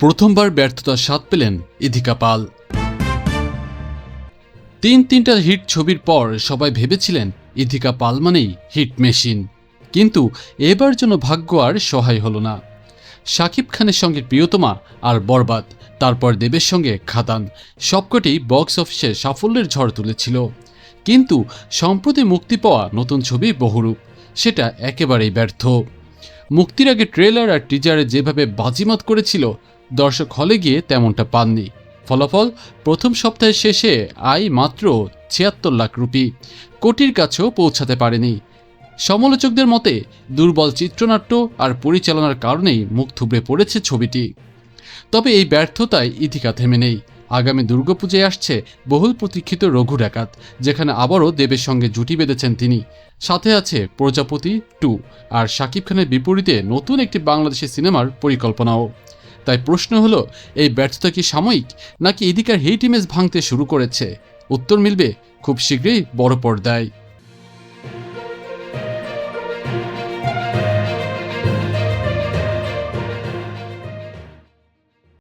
প্রথমবার ব্যর্থতার স্বাদ পেলেন ইধিকা পাল। তিন তিনটা হিট ছবির পর সবাই ভেবেছিলেন ইধিকা পাল মানেই হিট মেশিন। কিন্তু এবার যেন ভাগ্য আর সহায় হলো না। শাকিব খানের সঙ্গে প্রিয়তমা আর বরবাদ, তারপর দেবের সঙ্গে খাদান সবকটি বক্স অফিসে সাফল্যের ঝড় তুলেছিল। কিন্তু সম্প্রতি মুক্তি পাওয়া নতুন ছবি বহুরূপ, সেটা একেবারেই ব্যর্থ। মুক্তির আগে ট্রেলার আর টিজারে যেভাবে বাজিমাত করেছিল দর্শক হলে গিয়ে তেমনটা পাননি। ফলাফল প্রথম সপ্তাহের শেষে আয় মাত্র ছিয়াত্তর লাখ রুপি। কোটির কাছেও পৌঁছাতে পারেনি। সমালোচকদের মতে, দুর্বল চিত্রনাট্য আর পরিচালনার কারণেই মুখ থুবড়ে পড়েছে ছবিটি। তবে এই ব্যর্থতায় ইথিকা থেমে নেই। আগামী দুর্গাপূজায় আসছে বহুল প্রতীক্ষিত রঘু ডাকাত, যেখানে আবারও দেবের সঙ্গে জুটি বেঁধেছেন তিনি। সাথে আছে প্রজাপতি টু আর শাকিব খানের বিপরীতে নতুন একটি বাংলাদেশি সিনেমার পরিকল্পনাও। তাই প্রশ্ন হলো, এই ব্যর্থতা কি সাময়িক, নাকি এদিকার হেইট ইমেজ ভাঙতে শুরু করেছে? উত্তর মিলবে খুব শীঘ্রই বড় পর্দায়।